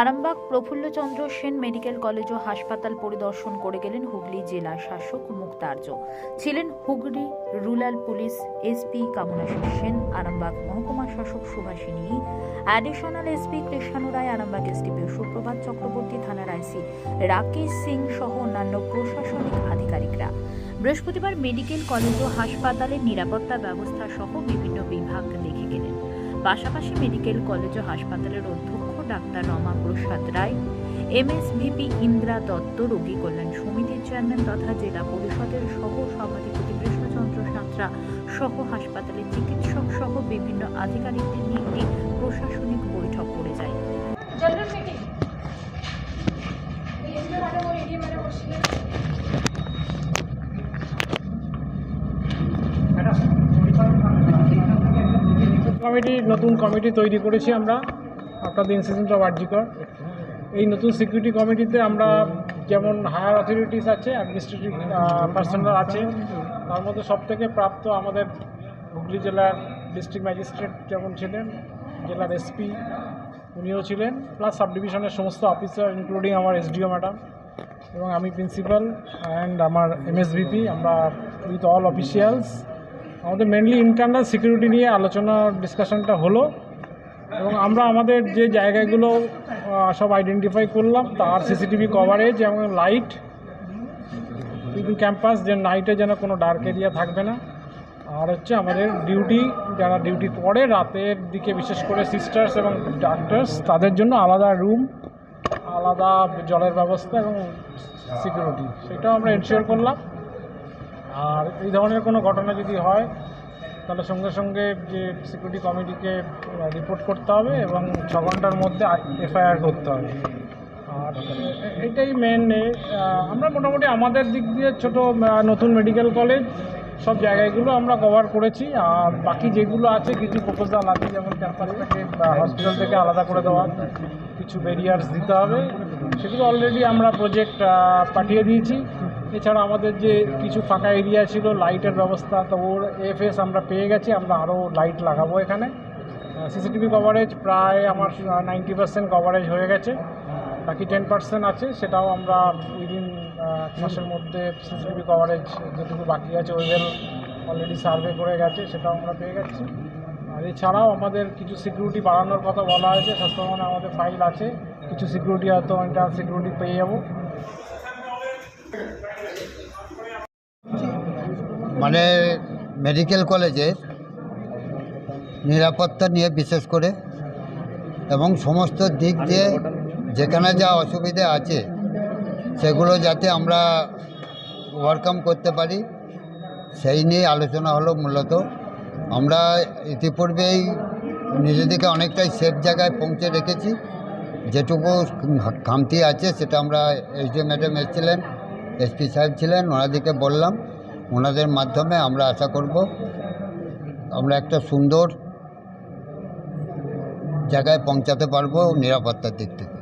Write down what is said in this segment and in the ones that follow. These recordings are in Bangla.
আরামবাগ প্রফুল্লচন্দ্র সেন মেডিকেল কলেজ ও হাসপাতাল পরিদর্শন করে গেলেন হুগলি জেলা শাসক মুক্তার্য। ছিলেন Hooghly rural police SP Kamnashi Sen Arambagh মহকুমা শাসক Subhashini additional SP Krishnanu Roy, Arambagh SDPO Suprabhat Chakraborty, থানার আইসি রাকেশ সিং সহ অন্যান্য প্রশাসনিক আধিকারিকরা। বৃহস্পতিবার মেডিকেল কলেজ ও হাসপাতালের নিরাপত্তা ব্যবস্থা সহ বিভিন্ন বিভাগ দেখে গেলেন। পাশাপাশি মেডিকেল কলেজ ও হাসপাতালের অধ্যক্ষ doctor Rama Prasad Roy M S VP Indra Datta রোগী কল্যাণ সমিতির চেয়ারম্যান তথা জেলা পরিষদের সহ সভাধিপতি কৃষ্ণচন্দ্র সাঁতরা সহ হাসপাতালের চিকিৎসক সহ বিভিন্ন আধিকারিকদের নিয়ে একটি প্রশাসনিক বৈঠক করে যায়। কমিটি নতুন কমিটি তৈরি করেছি আমরা। After the incident of RG Kar এই নতুন সিকিউরিটি কমিটিতে আমরা যেমন হায়ার অথরিটিস আছে অ্যাডমিনিস্ট্রেটিভ পার্সোনাল আছে, তার মধ্যে সবথেকে প্রাপ্ত আমাদের হুগলি জেলার ডিস্ট্রিক্ট ম্যাজিস্ট্রেট যেমন ছিলেন, জেলার এসপি উনিও ছিলেন প্লাস সাব ডিভিশনের সমস্ত অফিসার ইনক্লুডিং আমার এসডিও ম্যাডাম এবং আমি প্রিন্সিপাল অ্যান্ড আমার এমএসভিপি আমরা উইথ অল অফিসিয়ালস আমাদের মেনলি ইন্টারনাল সিকিউরিটি নিয়ে আলোচনা ডিসকাশনটা হলো। এবং আমরা আমাদের যে জায়গাগুলো সব আইডেন্টিফাই করলাম, তার সিসিটিভি কভারেজ এবং লাইট ক্যাম্পাস যে নাইটে যেন কোনো ডার্ক এরিয়া থাকবে না। আর হচ্ছে আমাদের ডিউটি যারা ডিউটি করে রাতের দিকে, বিশেষ করে সিস্টার্স এবং ডাক্তার্স তাদের জন্য আলাদা রুম আলাদা জলের ব্যবস্থা এবং সিকিউরিটি সেটাও আমরা এনশিওর করলাম। আর এই ধরনের কোনো ঘটনা যদি হয় তাহলে সঙ্গে সঙ্গে যে সিকিউরিটি কমিটিকে রিপোর্ট করতে হবে এবং ছ ঘণ্টার মধ্যে এফআইআর করতে হবে। আর এটাই মেন আমরা মোটামুটি আমাদের দিক দিয়ে ছোট নতুন মেডিকেল কলেজ সব জায়গাগুলো আমরা কভার করেছি। আর বাকি যেগুলো আছে, কিছু প্রপোজাল আছে, যেমন ক্যাম্পাসটাকে হসপিটাল থেকে আলাদা করে দেওয়া, কিছু ব্যারিয়ার্স দিতে হবে। সেগুলো অলরেডি আমরা প্রজেক্ট পাঠিয়ে দিয়েছি। এছাড়া আমাদের যে কিছু ফাঁকা এরিয়া ছিল লাইটের ব্যবস্থা, তো ওর এফএস আমরা পেয়ে গেছি, আমরা আরও লাইট লাগাবো এখানে। সিসিটিভি কভারেজ প্রায় আমার নাইনটি পার্সেন্ট কভারেজ হয়ে গেছে। বাকি টেন পার্সেন্ট আছে, সেটাও আমরা উইদিন মাসের মধ্যে সিসিটিভি কভারেজ যেটুকু বাকি আছে ওয়েল অলরেডি সার্ভে করে গেছে, সেটাও আমরা পেয়ে গেছি। আর এছাড়াও আমাদের কিছু সিকিউরিটি বাড়ানোর কথা বলা হয়েছে স্বাস্থ্য ভবনে আমাদের ফাইল আছে। কিছু সিকিউরিটি হয়তো এটা সিকিউরিটি পেয়ে যাব। মানে মেডিকেল কলেজে নিরাপত্তা নিয়ে বিশেষ করে এবং সমস্ত দিক দিয়ে যেখানে যা অসুবিধা আছে, সেগুলো যাতে আমরা ওভারকাম করতে পারি, সেই নিয়ে আলোচনা হলো মূলত। আমরা ইতিপূর্বেই নিজেদেরকে অনেকটাই সেফ জায়গায় পৌঁছে রেখেছি। যেটুকু খামতি আছে, সেটা আমরা এসডিও ম্যাডাম এসেছিলেন এসপি সাহেব ছিলেন, ওনাদেরকে বললাম। ওনাদের মাধ্যমে আমরা আশা করব আমরা একটা সুন্দর জায়গায় পৌঁছাতে পারব নিরাপত্তার দিক থেকে।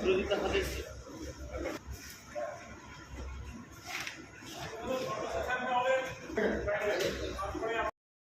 Creo